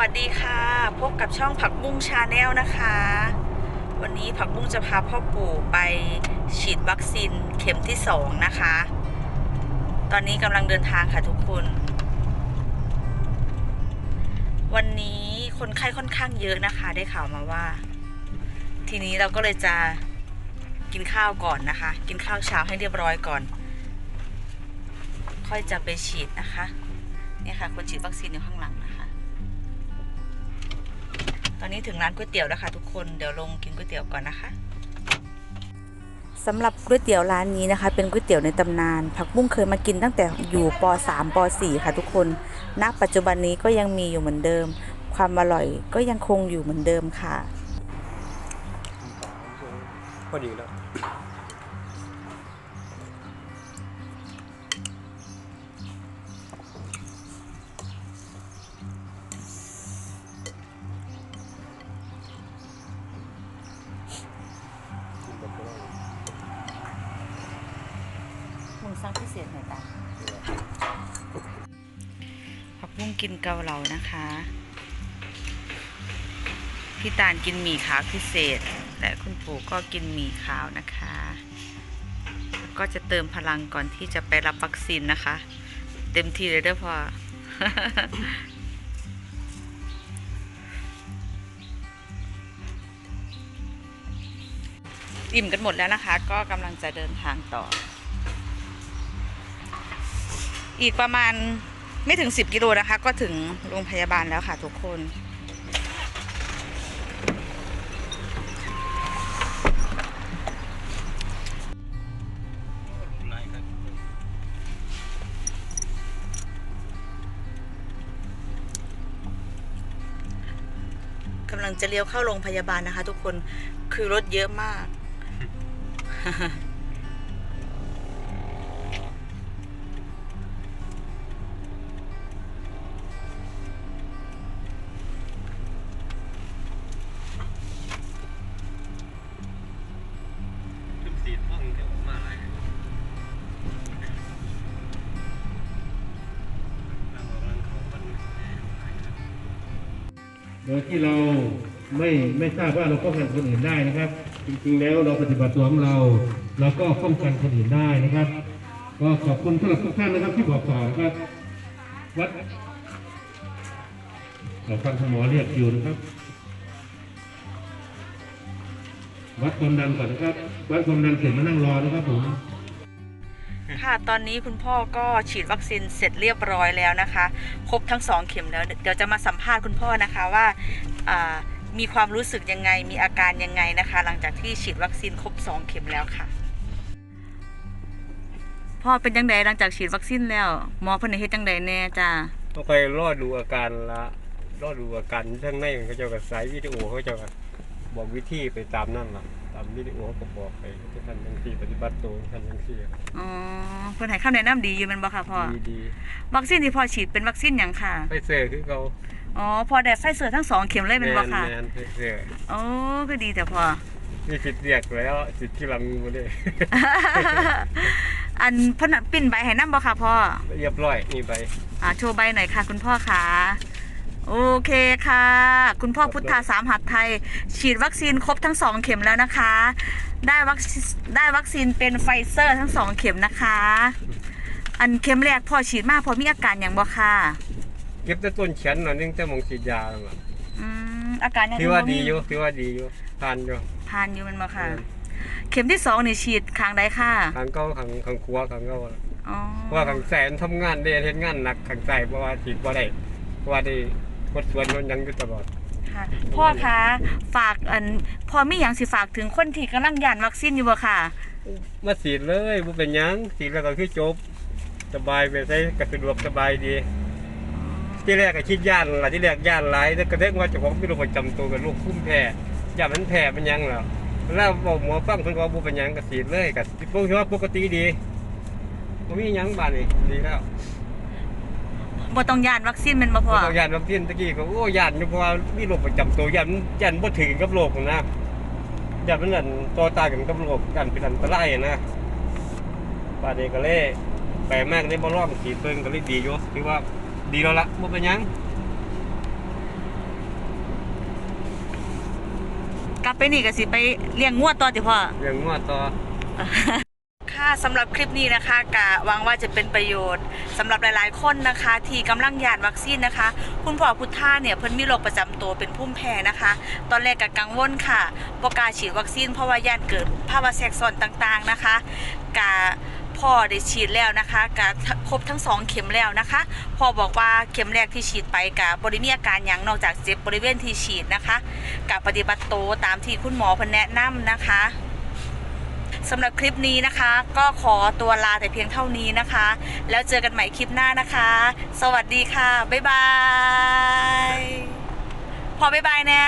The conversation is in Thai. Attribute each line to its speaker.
Speaker 1: วัสดีค่ะ พบกับช่องผักบุ้งชาแนลนะคะ วันนี้ผักบุ้งจะพาพ่อปู่ไปฉีดวัคซีนเข็มที่สองนะคะ ตอนนี้กำลังเดินทางค่ะทุกคน วันนี้คนไข้ค่อนข้างเยอะนะคะ ได้ข่าวมาว่า ทีนี้เราก็เลยจะกินข้าวก่อนนะคะ กินข้าวเช้าให้เรียบร้อยก่อน ค่อยจะไปฉีดนะคะ เนี่ยค่ะ คนฉีดวัคซีนอยู่ข้างหลังนะคะ ตอนนี้ถึงร้านก๋วยเตี๋ยวแล้วค่ะทุกคน เดี๋ยวลงกินก๋วยเตี๋ยวก่อนนะคะสำหรับก๋วยเตี๋ยวร้านนี้นะคะ เป็นก๋วยเตี๋ยวในตำนาน ผักบุ้งเคยมากินตั้งแต่อยู่ป .3 ป .4 ค่ะทุกคน ณ ปัจจุบันนี้ก็ยังมีอยู่เหมือนเดิม ความอร่อยก็ยังคงอยู่เหมือนเดิมค่ะ
Speaker 2: พอดีแล้ว
Speaker 1: สร้างพิเศษหน่อยตาผักบุ้งกินเกาเหลานะคะ พี่ตาลกินหมี่ขาวพิเศษ และคุณปู่ก็กินหมี่ขาวนะคะ ก็จะเติมพลังก่อนที่จะไปรับวัคซีนนะคะ เต็มที่เลยเด้อพ่ออิ่มกันหมดแล้วนะคะ ก็กำลังจะเดินทางต่อ อีกประมาณไม่ถึง 10 กิโลนะคะ ก็ถึงโรงพยาบาลแล้วค่ะทุกคน กำลังจะเลี้ยวเข้าโรงพยาบาลนะคะ ทุกคนคือรถเยอะมาก
Speaker 2: ดย
Speaker 3: ที่เราไม่ไม่ทราบว่าเราป้องกันคนอื่นได้นะครับ จริงๆแล้วเราปฏิบัติตัวของเราเราก็ป้องกันคนอื่นได้นะครับ ก็ขอบคุณสำหรับทุกท่านนะครับที่บอกต่อนะครับวัดขอฟังคุณหมอเรียกอยู่นะครับ วัดความดันก่อนนะครับ วัดความดันเสร็จมานั่งรอนะครับผม
Speaker 1: ค่ะ ตอนนี้คุณพ่อก็ฉีดวัคซีนเสร็จเรียบร้อยแล้วนะคะ ครบทั้งสองเข็มแล้ว เดี๋ยวจะมาสัมภาษณ์คุณพ่อนะคะว่ามีความรู้สึกยังไง มีอาการยังไงนะคะ หลังจากที่ฉีดวัคซีนครบสองเข็มแล้วค่ะ พ่อเป็นยังไงหลังจากฉีดวัคซีนแล้ว หมอเพิ่นให้เฮ็ดจังไดแน่จ้า
Speaker 2: ต้องไปรอดูอาการละรอดูอาการข้งในเขาเจะกับสายวิดีโอเขาเจะกับบอกวิธีไปตามนั่นล่ะ ตามวิดีโอเขาก็บอกไปที่ท่านยังที่ปฏิบัติตัวท่านยังที่
Speaker 1: อ๋อเพิ่นให้คำแนะนำดีอยู่แม่นบ่ค่ะพ่อ
Speaker 2: ดีดี
Speaker 1: วัคซีนที่พ่อฉีดเป็นวัคซีนหยังค่ะ
Speaker 2: ไปเสือคือเขา
Speaker 1: อ๋อพอได้ไฟเซอร์ทั้งสองเข็มเลยเป็นบ่ค่ะ
Speaker 2: แมนไปเสือ
Speaker 1: โอ้ก็ดีแต่พอ
Speaker 2: มีสิทธิ์เรียกแล้วสิทธิ์ที่หลังมาเลย
Speaker 1: อันเพ่นนะปิ้นใบให้น้ำบ่ค่ะพ่อ
Speaker 2: เรียบร้อยนี่ไป
Speaker 1: อ่าโชว์ใบหน่อยค่ะ คุณพ่อค่ะ โอเคค่ะ คุณพ่อพุทธาสามหัดไทย ฉีดวัคซีนครบทั้งสองเข็มแล้วนะคะ ได้วัคซีนได้วัคซีนเป็นไฟเซอร์ทั้งสองเข็มนะคะ อันเข็มแรกพ่อฉีดมาพอมีอาการอย่างบ่ค่ะ
Speaker 2: เก็บแต่ต้นเขียนหน่อยนึงแต่มองฉีดยาแล้วล่ะ
Speaker 1: อืมอาการยัง
Speaker 2: ที่ว่าดีอยู่ที่ว่าดีอยู่ทานอยู่
Speaker 1: ทานอยู่แมันบ่ค่ะ เข็มที่สองนี่ฉีดข้างใดค่ะ
Speaker 2: ขังเก้าขังขังครัวขังเก้า
Speaker 1: อ๋อ
Speaker 2: เพราะว่าขังแสนทำงานได้เฮ็ดงานหนักขังใส่เพราะว่าฉีดบ่ได้เพราะว่าได้ กดสวนมันยังอยู่ตลอด
Speaker 1: ค่ะพ่อคะฝากอันพ่อมีอย่างสิฝากถึงคนที่กำลังยานวัคซีนอยู่บ่ค่ะ
Speaker 2: มาฉีดเลยบ่เป็นหยังฉีดแล้วก็คือจบ สบายไปใช้ก็สะดวกสบายดี ที่แรกก็คิดย่านล่ะที่แรกย่านหลายแต่ก็ได้ว่าเจ้าของมีโรคประจำตัวกับโรคภูมิแพ้ย่านมันแพ้มันหยังแล้วแล้วบอกหมอฟังเพิ่นก็ว่าบ่เป็นหยังก็ฉีดเลยก็พวกที่ว่าปกติดีบ่มีหยังบาดนี่ดีแล้ว
Speaker 1: บ่ต้องยานวัคซีนมันมาพอ
Speaker 2: ต้องยานวัคซีนตะกี้ก็โอ้ยานอยู่เพราะว่ามีโรคประจำตัวยานยานบ่ถึงกับโรคหั้นะยานเป็นนั่นต่อตายกันกับโรคกันเป็นอันตรายนะป่านนี้ก็เล่แปม่งได้บ่รอบฉีดเบิ่งก็เลยดีโยู่คือว่าดีแล้วละบ่เป็นยัง
Speaker 1: กลับไปนี่ก็สิไปเลี้ยงงวดต่อจิพ่อ
Speaker 2: เลี้ยงงวดต่อ
Speaker 1: สำหรับคลิปนี้นะคะกะหวังว่าจะเป็นประโยชน์สำหรับหลาย ๆ คนนะคะ ที่กำลังยานวัคซีนนะคะ คุณพ่อพุทธาเนี่ยเพิ่นมีโรคประจำตัวเป็นพุ่มแพ้นะคะ ตอนแรกก็กังวลค่ะบ่กาฉีดวัคซีนเพราะว่าย่านเกิดภาวะแทรกซ้อนต่าง ๆ นะคะกะพ่อได้ฉีดแล้วนะคะกะครบทั้งสองเข็มแล้วนะคะพ่อบอกว่าเข็มแรกที่ฉีดไปกะบริมีอาการหยังนอกจากเจ็บบริเวณที่ฉีดนะคะกะปฏิบัติตัวตามที่คุณหมอพแนะนำนะคะ สำหรับคลิปนี้นะคะ ก็ขอตัวลาแต่เพียงเท่านี้นะคะ แล้วเจอกันใหม่คลิปหน้านะคะ สวัสดีค่ะ บ๊ายบาย พอบ๊ายบายแน่